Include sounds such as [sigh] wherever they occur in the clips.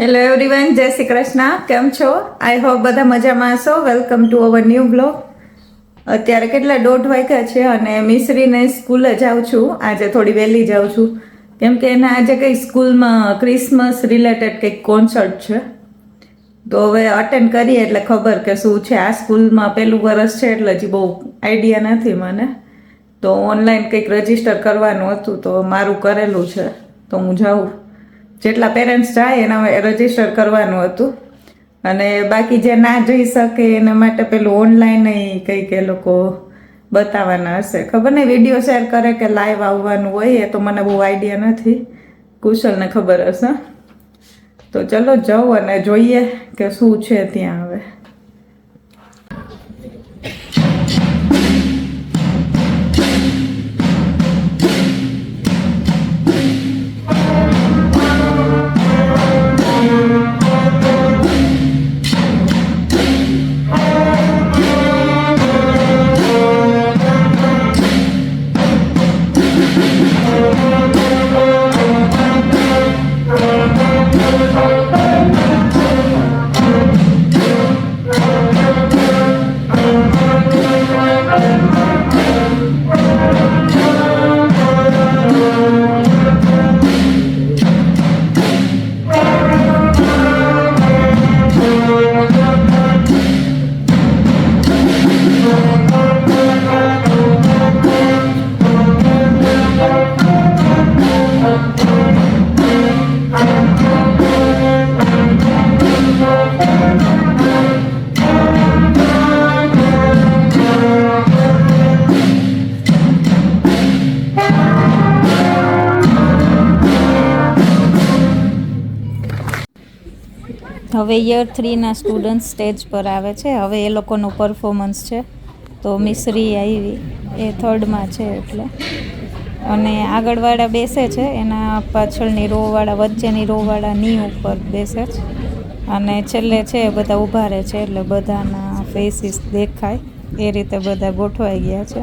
Hello everyone જય શ્રી કૃષ્ણ કેમ છો? આઈ હોપ બધા મજામાં હશો. Welcome to our new blog અત્યારે કેટલા દોઢ વાગ્યા છે અને મિશ્રીને સ્કૂલે જાઉં છું. આજે થોડી વહેલી જાઉં છું. કેમ કે એના આજે કંઈ સ્કૂલમાં ક્રિસમસ રિલેટેડ કંઈક કોન્સર્ટ છે. તો હવે અટેન્ડ કરીએ એટલે ખબર કે શું છે. આ સ્કૂલમાં પહેલું વરસ છે એટલે હજી બહુ આઈડિયા નથી મને. તો ઓનલાઈન કંઈક રજિસ્ટર કરવાનું હતું તો મારું કરેલું છે. તો હું જાઉં. જેટલા પેરેન્ટ્સ જાય, એના રજિસ્ટર કરવાનું હતું. અને બાકી જે ના જઈ શકે, એના માટે પેલું ઓનલાઈન કંઈક એ લોકો બતાવવાના હશે. ખબર નહીં વીડિયો શેર કરે કે લાઈવ આવવાનું હોય, એ તો મને બહુ આઈડિયા નથી. કુશલને ખબર હશે. તો ચલો જાઉં અને જોઈએ કે શું છે ત્યાં હવે. હવે યર થ્રીના સ્ટુડન્ટ સ્ટેજ પર આવે છે. હવે એ લોકોનું પરફોર્મન્સ છે. તો મિશ્રી આવી, એ થર્ડમાં છે એટલે. અને આગળવાળા બેસે છે. એના પાછળની રોવાળા વચ્ચેની રોવાળા ની ઉપર બેસે છે. અને છેલ્લે છે બધા ઊભા રહે છે એટલે બધાના ફેસીસ દેખાય. એ રીતે બધા ગોઠવાઈ ગયા છે.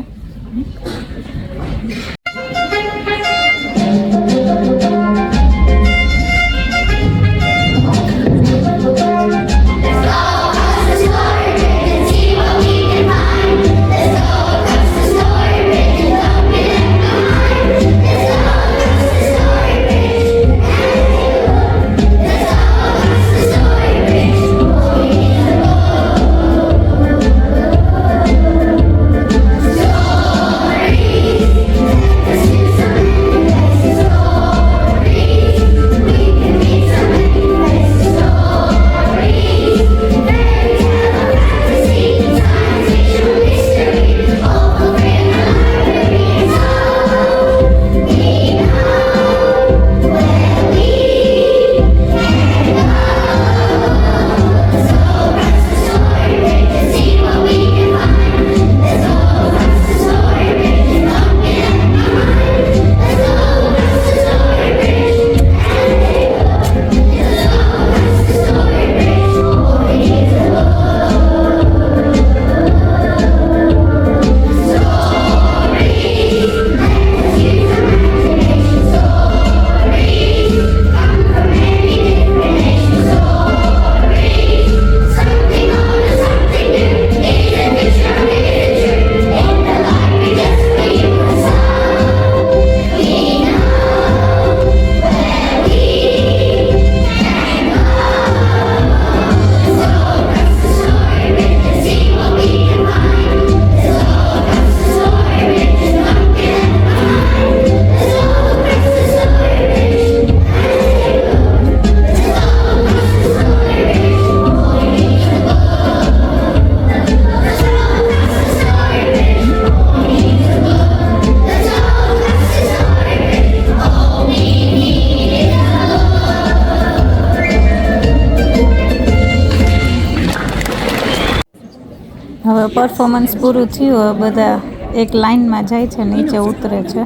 હવે પરફોર્મન્સ પૂરું થયું, હવે બધા એક લાઈનમાં જાય છે, નીચે ઉતરે છે.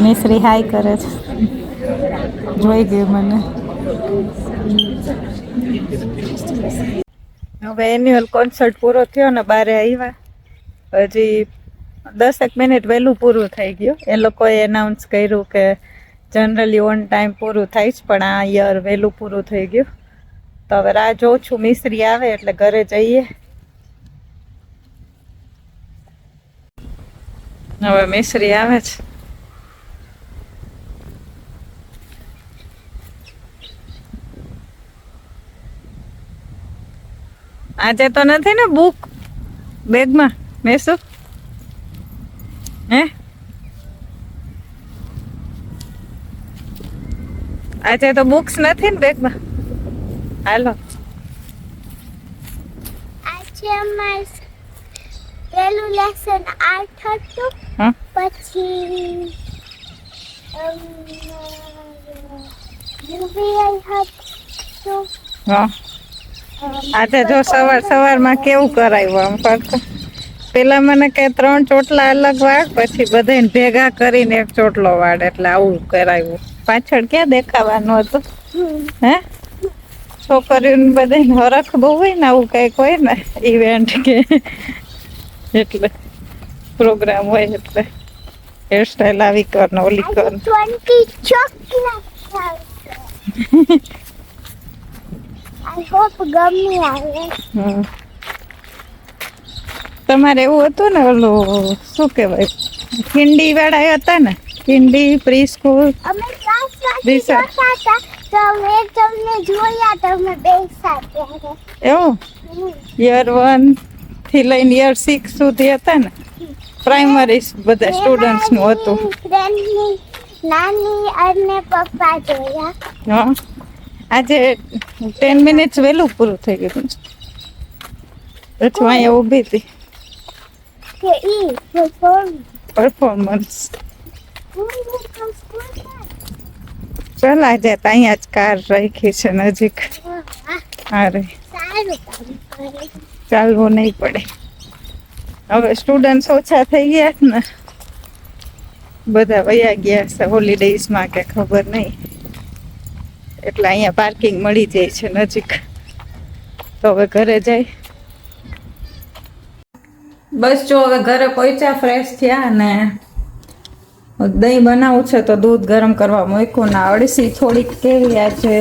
મિશ્રી હાઈ કરે છે. જોઈ ગયું મને. હવે એન્યુઅલ કોન્સર્ટ પૂરો થયો ને બારે આવ્યા હજી દસેક મિનિટ વહેલું પૂરું થઈ ગયું. એ લોકોએ એનાઉન્સ કર્યું કે જનરલી ઓન ટાઈમ પૂરું થાય છે પણ આ યર વહેલું પૂરું થઈ ગયું. તો હવે રાહ જોઉં છું. મિસ્ત્રી આવે એટલે ઘરે જઈએ. હવે મિસ્ત્રી આવે છે. આજે તો નથી ને બુક બેગમાં? મેસુ હે? આજે તો બુક્સ નથી ને બેગમાં? હાલો. આજે અમાર પહેલું લેસન આર્ટ હતું. પછી આજે જો સવાર સવારમાં કેવું કરાવ્યું આમ ફક્ત પેલા મને કે ત્રણ ચોટલા અલગ વાળ પછી બધાને ભેગા કરીને એક ચોટલો વાળ એટલે આવું કરાવ્યું પાછળ ક્યાં દેખાવાનું હતું? હે? છોકરીઓને બધાને હરખ બહુ હોય ને આવું કંઈક હોય ને ઇવેન્ટ કે એટલે પ્રોગ્રામ હોય એટલે હેરસ્ટાઈલ આવી કર ને ઓલી કર. તમારે એવું હતું ને ઓલું શું કેવાય કિંડી વાળા હતા ને કિંડી પ્રી સ્કૂલ તમને જોયા તમે એવું? યર વનથી લઈને યર સિક્સ સુધી હતા ને? પ્રાઇમરી બધા સ્ટુડન્ટ્સનું હતું. નાની અને પપ્પા જોયા. હા? આજે ટેન મિનિટ્સ વહેલું પૂરું થઈ ગયું પછી અહીંયા ઊભી હતી. પરફોર્મન્સ ચાલ આજે અહીંયા જ કાર રાખી છે નજીક. અરે ચાલવું નહીં પડે. હવે સ્ટુડન્ટ્સ ઓછા થઈ ગયા ને, બધા વયા ગયા છે હોલિડેઝમાં કે ખબર નહીં. એટલે અહીંયા પાર્કિંગ મળી જાય છે નજીક. તો હવે ઘરે જાય. બસ જો હવે ઘરે પહોંચ્યા ફ્રેશ થયા અને દહીં બનાવું છે તો દૂધ ગરમ કરવા મૂક્યું ના અળસી થોડીક કેવી આજે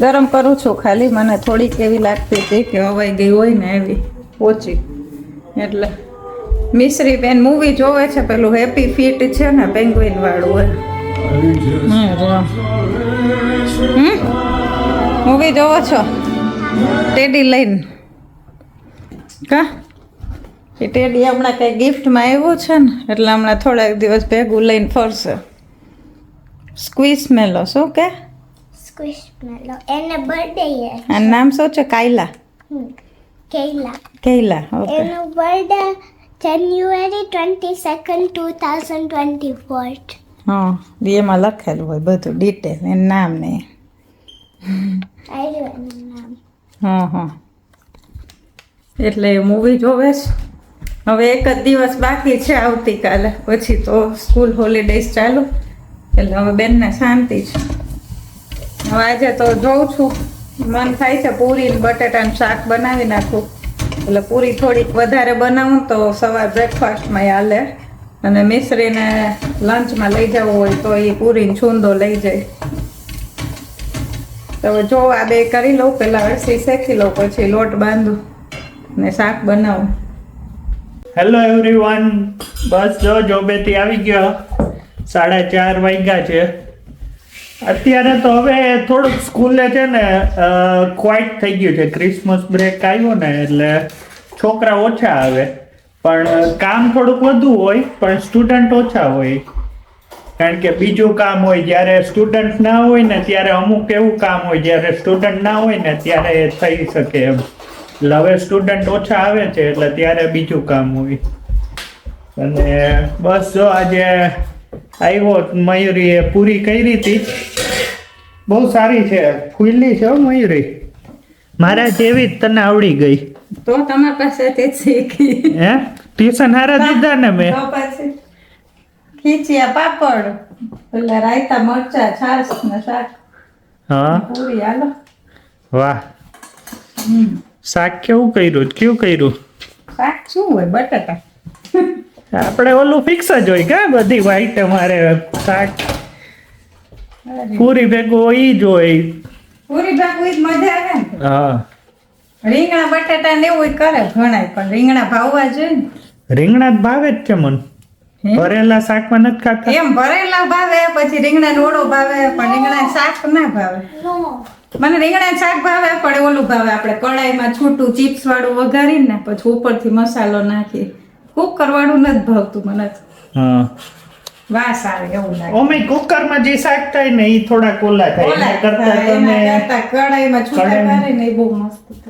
ગરમ કરું છું ખાલી મને થોડીક એવી લાગતી હતી કે હવાઈ ગઈ હોય ને એવી ઓછી. એટલે મિશ્રી બેન મૂવી જોવે છે પેલું હેપી ફીટ છે ને પેંગ્વિન વાળું હોય. મૂવી જોવો છો? ટેડી લઈને કા? એ ટેડી હમણાં કંઈ ગિફ્ટમાં આવ્યું છે ને એટલે હમણાં થોડાક દિવસ ભેગું લઈને ફરશે. સ્ક્વીઝ મેલો શું કે? સ્ક્વિશ મેલો એને બર્થડે આ નામ શું છે? કાયલા. Kayla Kayla okay. એનું birthday January twenty second two thousand twenty four હા એમાં લખેલું હોય બધું ડિટેલ એનું નામ ને હા હા. એટલે મૂવી જોવે છે? હવે એક જ દિવસ બાકી છે આવતીકાલે. પછી તો સ્કૂલ હોલિડેઝ ચાલુ. એટલે હવે બેનને શાંતિ છે. હવે આજે તો જોઉં છું. મન થાય છે પૂરી બટેટાનું શાક બનાવી નાખું. એટલે પૂરી થોડીક વધારે બનાવું તો સવાર બ્રેકફાસ્ટમાં હાલે. અને મિશ્રીને લંચમાં લઈ જવું હોય તો એ પૂરીને છૂંદો લઈ જાય. તો જો આ બે કરી લઉં. પહેલાં અળસી શેકી લઉં, પછી લોટ બાંધું ને શાક બનાવું. હેલો એવરીવન બસ જો જોબેથી આવી ગયો. સાડા ચાર વાગ્યા છે. અત્યારે તો હવે થોડુંક સ્કૂલે છે ને ક્વાઇટ થઈ ગયું છે. ક્રિસમસ બ્રેક આવ્યો ને, એટલે છોકરા ઓછા આવે. પણ કામ થોડુંક વધુ હોય, પણ સ્ટુડન્ટ ઓછા હોય. કારણ કે બીજું કામ હોય, જ્યારે સ્ટુડન્ટ ના હોય ને, ત્યારે અમુક એવું કામ હોય, જ્યારે સ્ટુડન્ટ ના હોય ને, ત્યારે એ થઈ શકે એમ. એટલે હવે સ્ટુડન્ટ ઓછા આવે છે એટલે ત્યારે બીજું કામ હોય. અને બસ જો આજે આવ્યો મયુરી એ પૂરી કરી હતી. બહુ સારી છે ફૂલી છે મયુરી. મારા જેવી જ તને આવડી ગઈ. તો તમારા પાસેથી જ શીખી. હે? ટ્યુશન હારા દીધા ને મેં? ખીચિયા પાપડ એટલે રાયતા મરચા છાશ ને શાક. હા. પૂરી હાલો. વાહ. શાક કેવું કર્યું? કેવું કર્યું? શાક શું હોય? બટાટા આપણે ઓલું ફિક્સ જ હોય કા બધી વાઈટ અમારે શાક. પૂરી ભેગું હોય જ હોય. પૂરી ભેગું મજા આવે ને. હા. રીંગણા બટાટા ને એવું કરે ઘણા પણ રીંગણા ભાવવા જોઈએ ને. રીંગણા જ ભાવે જ છે મન? ભરેલા શાકમાં નથી ખાતા. એમ ભરેલા ભાવે પછી રીંગણા ઓળો ભાવે પણ રીંગણા શાક ના ભાવે. નો. મને રીંગણા શાક ભાવે પણ ઓલું ભાવે આપણે કડાઈમાં છૂટું ચિપ્સ વાળું વઘારીને ને પછી ઉપરથી મસાલો નાખી. કુકર વાળું નથી ભાવતું મને. હા. વાસ આવે એવું લાગે. ઓમે કુકરમાં જે શાક થાય ને એ થોડા કોલા થાય. એના કરતા તમે કડાઈમાં છૂટા. કરીને એ બહુ મસ્ત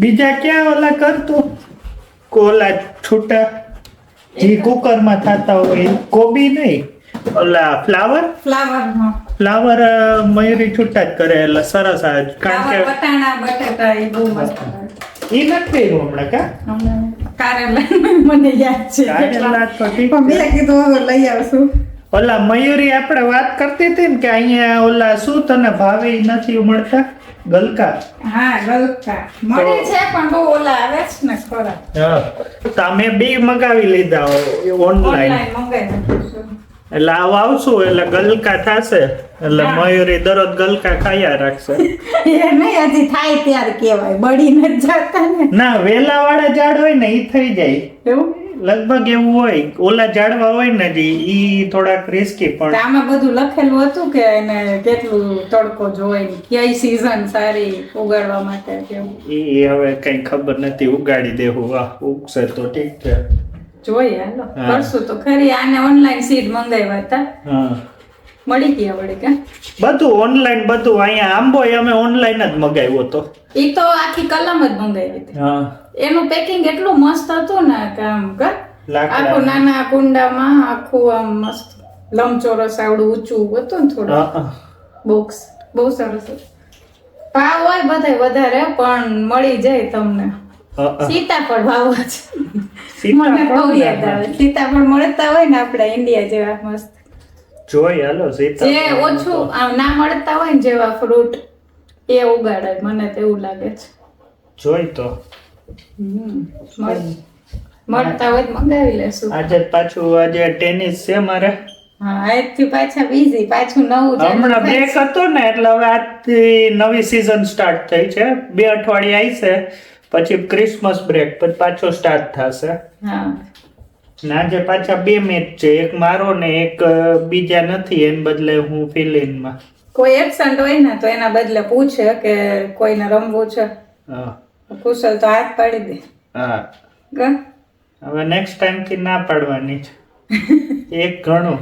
બીજા ક્યાં ઓલા કરતું? કોલા છૂટા. જે કુકરમાં થતા હોય કોબી નહીં? ઓલા ફ્લાવર ફ્લાવર હા. ફ્લાવર મયુરી છૂટા જ કરે એટલે સરસ આવે કારણ કે બટાણા બટાટા એ બહુ મસ્ત એ નથી કર્યું હમણાં કા? હમણાં કારેલા [laughs] મને યાદ છે. કારેલા તો ઠીક પણ મેં કીધું લઈ આવશું. ઓલા મયુરી આપણે વાત કરતી હતી ને કે અહીંયા ઓલા શું તને ભાવે નથી મળતા ગલકા. હા ગલકા. મળે છે પણ બહુ ઓલા આવે છે ને ખરા હા. તો અમે મગાવી લીધા ઓનલાઈન મંગાવી. એટલે આવ આવશું એટલે ગલકા થશે. એટલે મયુરી દરરોજ ગલકા ખાયા રાખશે. [laughs] એ નહીં હજી થાય ત્યારે કહેવાય. બળી નથી જતા ને. ના વેલા વાળા ઝાડ હોય ને એ થઈ જાય. એવું? લગભગ એવું હોય. ઓલા ઝાડવા હોય ને જી ઈ થોડાક રિસ્કી પણ. આમાં બધું લખેલું હતું કે એને કેટલું તડકો જોઈ કઈ સીઝન સારી ઉગાડવા માટે કેવું એ હવે કઈ ખબર નથી ઉગાડી દેવું. વાહ ઉગશે તો ઠીક છે. જોઈએ હાલો. કરશું તો ખરી. આને ઓનલાઈન સીટ મંગાવ્યા હતા. મળી ગયા વળી કે? બધું ઓનલાઈન બધું અહીંયા આંબો અમે ઓનલાઈન જ મગાવ્યો હતો. એ તો આખી કલમ જ મંગાવી હતી. એનું પેકિંગ એટલું મસ્ત હતું ને કે આમ કા? આખું નાના કુંડામાં આખું આમ મસ્ત. લંબચોરસ આવડું ઊંચું હતું ને થોડું. બોક્સ બહુ સરસ હતું. ભાવ હોય બધાય વધારે પણ મળી જાય તમને. સીતાફળ ભાવ છે. સીતાફળ મને બહુ યાદ આવે. સીતાફળ મળતા હોય ને આપણા ઇન્ડિયા જેવા મસ્ત. જોઈ હાલો જે ઓછું ના મળતા હોય ને જેવા ફ્રૂટ એ ઉગાડે. મને તેવું લાગે છે. જોઈ તો. મળતા હોય મંગાવી લેશું. આજે પાછું આજે ટેનિસ છે મારે. હા આજથી પાછા બીઝી પાછું નવું હમણાં. બ્રેક હતો ને એટલે હવે આજથી નવી સિઝન સ્ટાર્ટ થઈ છે. બે અઠવાડિયા આવી આવશે પછી ક્રિસમસ બ્રેક પછી પાછો સ્ટાર્ટ થશે. હા. ને આજે પાછા બે મેચ છે એક મારો ને એક બીજા નથી એને બદલે હું ફિલિંગમાં કોઈ એબસન્ટ હોય ને તો એના બદલે પૂછે કે કોઈને રમવું છે. હા. કુશલ તો હાથ પાડી દે. હા. હવે નેક્સ્ટ ટાઈમથી ના પાડવાની છે. એક ઘણું.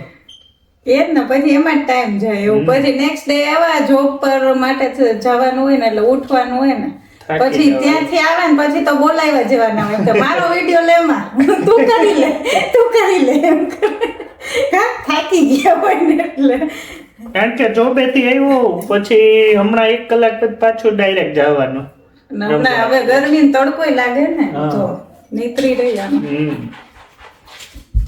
એ જ ને પછી એમાં જ ટાઈમ જાય. એવું પછી નેક્સ્ટ ડે એવા જોબ પર માટે જવાનું હોય ને એટલે ઉઠવાનું હોય ને પછી ત્યાંથી આવે ને પછી તો બોલાવ્યા જવાના હોય કે મારો વીડિયો લેમાં તું કરી લે તું કરી લે એમ હા, થાકી ગયા હોય ને એટલે. કારણ કે જોબેથી આવ્યો પછી હમણાં એક કલાક પછી પાછું ડાયરેક્ટ જવાનું. ને હમણાં હવે ગરમી તડકોય લાગે ને. તો નીતરી રહ્યા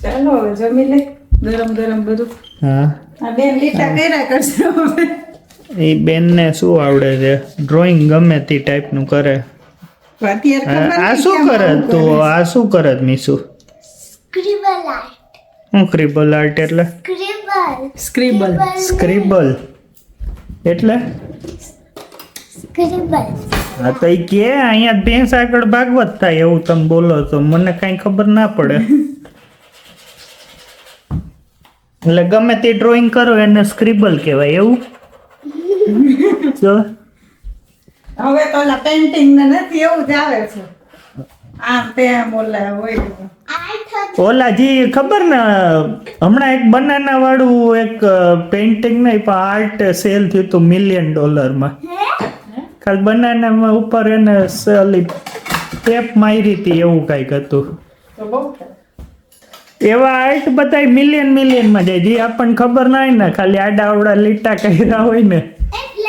ચાલો હવે જમી લે ગરમ ગરમ બધું. હા. આ બેન લીટા કર્યા કરશે હવે. એ બેનને શું આવડે છે? ડ્રોઈંગ ગમે તે ટાઈપનું કરે. આ શું કરે તો? આ શું કરે મીસુ. હું ક્રિબલ આર્ટ એટલે? સ્ક્રિબલ સ્ક્રિબલ એટલે? હા તો એ કે અહીંયા ભેંસ આગળ ભાગવત થાય એવું તમે બોલો તો મને કાંઈ ખબર ના પડે. એટલે ગમે તે ડ્રોઈંગ કરો એને સ્ક્રિબલ કહેવાય એવું? જો. હવે તો ઓલા પેન્ટિંગ ને નથી એવું જ આવે છે. આમ તેમ ઓલા હોય ઓલા જે ખબર ને હમણાં એક બનાના વાળું એક પેઇન્ટિંગ નહીં પણ આર્ટ સેલ થયું હતું મિલિયન ડોલરમાં ખાલી બનાનામાં ઉપર એને ઓલી ટેપ મારી હતી એવું કંઈક હતું. એવા આર્ટ બધા મિલિયન મિલિયનમાં જાય જે આપણને ખબર ના હોય ને ખાલી આડા આવડા લીટા કર્યા હોય ને.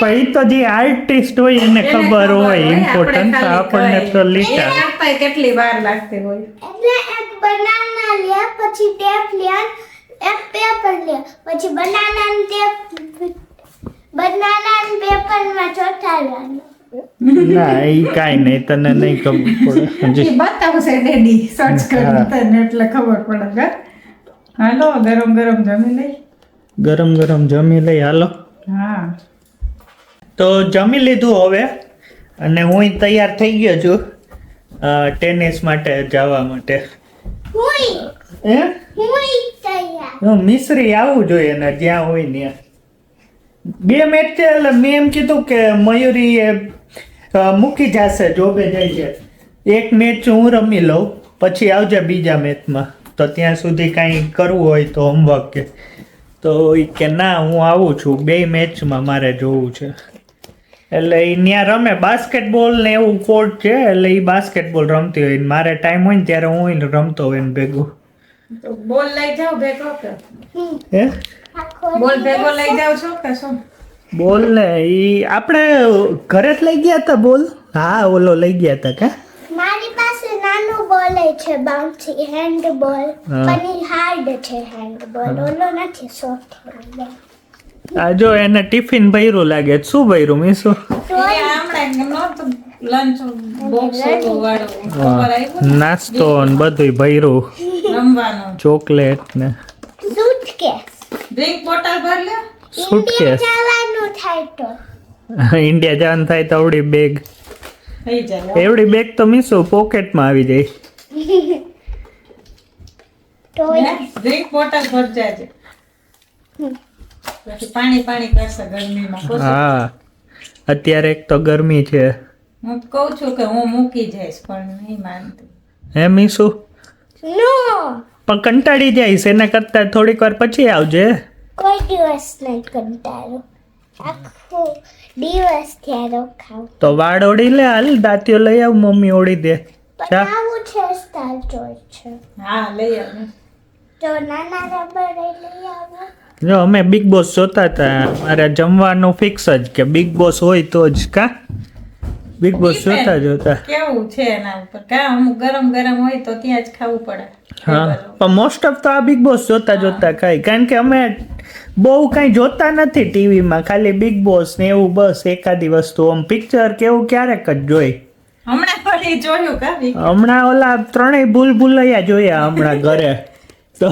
પણ એ તો જે આર્ટિસ્ટ હોય એને ખબર હોય ઇમ્પોર્ટન્ટ આપણને તો લીટા કેટલી વાર લાગતી હોય. એટલે એક બનાના લે પછી ટેપ લે એક પેપર લે પછી બનાના ને ટેપ બનાના ને પેપરમાં ચોંટાડવાનું. ના એ કાંઈ નહીં તને નહીં ખબર પડે. બતાવશે ડેડી સર્ચ કરી તને એટલે ખબર પડે હાલો ગરમ ગરમ જમી લઈ. ગરમ ગરમ જમી લઈ હાલો. હા. તો જમી લીધું હવે અને હું તૈયાર થઈ ગયો છું ટેનિસ માટે જવા માટે. હે? મિશ્રી આવવું જોઈએ ને જ્યાં હોય ત્યાં. બે મેચ છે એટલે મેં એમ કીધું કે મયુરી એ મૂકી જશે જોબે જાય છે એક મેચ હું રમી લઉં પછી આવજે બીજા મેચમાં તો ત્યાં સુધી કાંઈ કરવું હોય તો હોમવર્ક કે તો કે ના હું આવું છું. બે મેચમાં મારે જોવું છે. એટલે એ ત્યાં રમે બાસ્કેટબોલ ને એવું કોર્ટ છે એટલે એ બાસ્કેટબોલ રમતી હોય ને મારે ટાઈમ હોય ને ત્યારે હું રમતો હોય ને ભેગું. બોલ લઈ જાઓ ભેગો હે? બોલ ભેગો લઈ જાઓ છો કે શું? બોલ ને એ આપણે ઘરે જ લઈ ગયા હતા બોલ હા ઓલો લઈ ગયા હતા કે? મારી પાસે નાનું બોલ છે બાઉન્સી હેન્ડ બોલ પણ હાર્ડ છે હેન્ડ બોલ ઓલો નથી સોફ્ટ આ જો એને ટિફિન ભર્યું લાગે. શું ભર્યું મીસુ નાસ્તો ને બધું ભર્યું. ચોકલેટ ને. સુટકેસ ડ્રિંક બોટલ ભર લ્યો ઇન્ડિયા સુટકેસ જવાનું થાય તો. [laughs] ઇન્ડિયા જવાનું થાય તો આવડી બેગ એવડી બેગ તો મીસુ પોકેટમાં આવી જાય. [laughs] ડ્રિંક બોટલ ભર જાજે. પછી પાણી પાણી કરશે ગરમીમાં. હા. અત્યારે એક તો ગરમી છે. હું કહું છું કે હું મૂકી જઈશ પણ નહીં માનતી. હે મીસુ નો. પણ કંટાળી જઈશ એના કરતા થોડીક વાર પછી આવજે. કોઈ દિવસ નહીં કંટાળો. આખો દિવસ ત્યાં ખાવ તો વાળ ઓળી લે હાલ દાંતીઓ લઈ આવ મમ્મી ઓળી દે. બનાવું છે સ્ટાર જોઈ છે. હા લઈ આવ. તો નાના રબર લઈ આવો. જો અમે બિગ બોસ જોતા હતા. મારે જમવાનું ફિક્સ જ કે બિગ બોસ હોય તો જ કા? બિગ બોસ જોતા જોતા કેવું છે એના ઉપર? કા અમુક ગરમ ગરમ હોય તો ત્યાં જ ખાવું પડે. હા. પણ મોસ્ટ ઓફ તો આ બિગ બોસ જોતા જોતા ખાય કારણ કે અમે બહુ કાંઈ જોતા નથી ટીવીમાં. ખાલી બિગ બોસ ને એવું બસ એકાદી વસ્તુ. આમ પિક્ચર કેવું ક્યારેક જ જોઈ. હમણાં જોયું હમણાં ઓલા ત્રણેય ભૂલ ભૂલૈયા જોયા હમણાં ઘરે. તો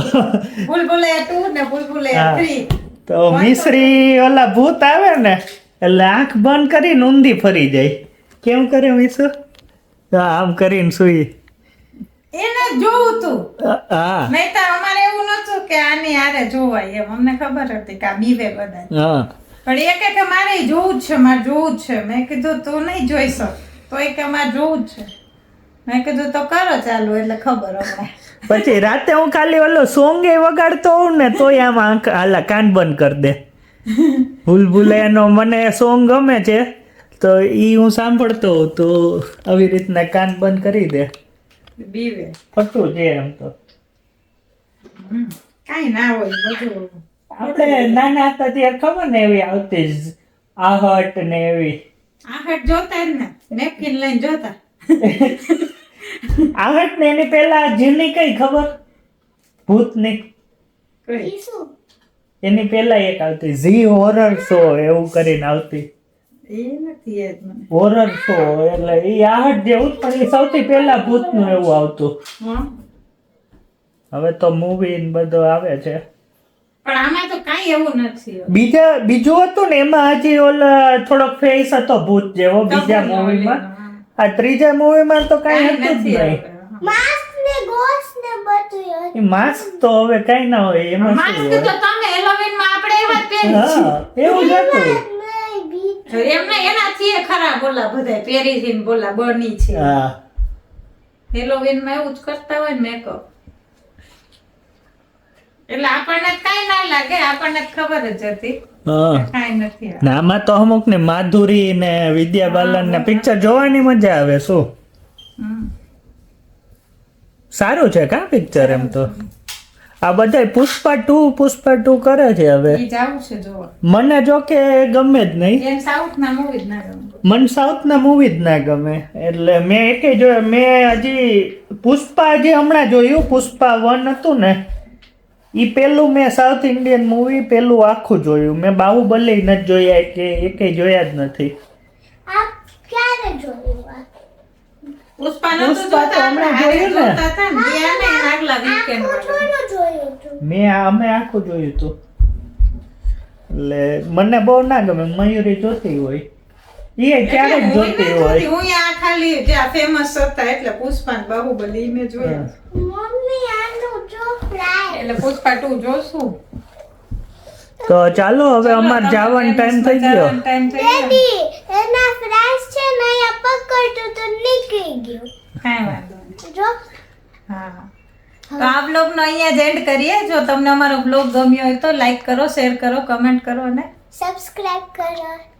ભૂલભુલૈયા ટુ ને ભૂલભુલૈયા થ્રી. તો મિશ્રી ઓલા ભૂત આવે ને એટલે આંખ બંધ કરીને ઊંધી ફરી જાય. કેમ કરે હા, આમ કરીને સુઈ. એને જોવું તું. હા નહીં તો અમારે એવું નતું કે આની આરે જોવાય એમ. અમને ખબર હતી કે આ બીવે બધા હા. પણ એ કે મારે જોવું જ છે મારે જોવું જ છે. મેં કીધું તું નહીં જોઈ શક તો એ કે મારે જોવું જ છે. મેં કીધું તો કરો ચાલુ. એટલે ખબર હમણાં પછી રાતે હું ખાલી ઓલો સોંગ એ વગાડતો હોઉં ને તોય આમ આંખ હાલા કાન બંધ કરી દે. ભૂલ ભૂલૈયાનો મને સોંગ ગમે છે તો એ હું સાંભળતો હોઉં તો આવી રીતના કાન બંધ કરી દે. બીવે. ખોટું છે એમ તો. કાંઈ ના હોય બધું આપણે નાના હતા ત્યારે ખબર ને એવી આવતી જ આહટ ને એવી. આહટ જોતા જ ને નેપકિન લઈને જોતા. [laughs] [laughs] આહટ ને એની પહેલા જીની કઈ ખબર? ભૂતની. કઈ? એની પહેલા એક આવતી. ઝી હોરર શો એવું કરીને આવતી. હોરર શો એટલે એ આહટ જેવું પણ એ સૌથી પહેલા ભૂતનું એવું આવતું. હવે તો મૂવી ને બધો આવે છે. પણ આમાં તો કઈ એવું નથી બીજા બીજું હતું ને એમાં હજી ઓલા થોડોક ફેસ હતો ભૂત જેવો બીજા મૂવીમાં. આ ત્રીજા મૂવીમાં તો કાંઈ હતું જ નથી નહીં. હવે. માસ્ક ને ગોસ ને બધું એ માસ્ક તો હવે કાંઈ ના હોય એમાં શું માસ્ક તો તમે હેલોવીનમાં આપણે એવા પહેરી છે એવું જ હતું. એમને એનાથી એ ખરાબ બોલા બધા પહેરી છે બોલા બની છે. હા. હેલોવીનમાં એવું જ કરતા હોય ને મેકઅપ એટલે આપણને કાંઈ ના લાગે આપણને ખબર જ હતી. હા. કાંઈ નથી આ. ને આમાં તો અમુક ને માધુરી ને વિદ્યા બાલન ને પિક્ચર જોવાની મજા આવે શું? સારું છે કા પિક્ચર એમ તો? આ બધા પુષ્પા ટુ પુષ્પા ટુ કરે છે હવે. મને જો કે ગમે જ નહીં. મને સાઉથના ના મૂવી જ ના ગમે. એટલે મેં એકે જોયું મેં હજી પુષ્પા હજી હમણાં જોયું પુષ્પા વન હતું ને એ પેલું મેં સાઉથ ઇન્ડિયન મૂવી પહેલું આખું જોયું. મેં બાહુબલી નથી જોયા કે એકે જોયા જ નથી. મેં. આ- અમે આખું જોયું હતું એટલે મને બહુ ના ગમે મયુરી જોતી હોય. એ ક્યારેક જોતી હોય. હું આ ખાલી જ્યાં ફેમસ હતા એટલે પુષ્પા બાહુબલી મેં જોયા મમ્મી આનું જો ફ્રાય એટલે પુષ્પા જોશું. તો ચાલો હવે અમાર જવાનો ટાઈમ થઈ ગયો. એના ફ્રાઈસ છે ને અહીંયા પકડતું તો નીકળી ગયું. કાંઈ વાંધો જો. હા. તો આ બ્લોગનો અહીંયા જ એન્ડ કરીએ. જો તમને અમારો બ્લોગ ગમ્યો હોય તો લાઈક કરો શેર કરો કમેન્ટ કરો અને સબસ્ક્રાઇબ કરો.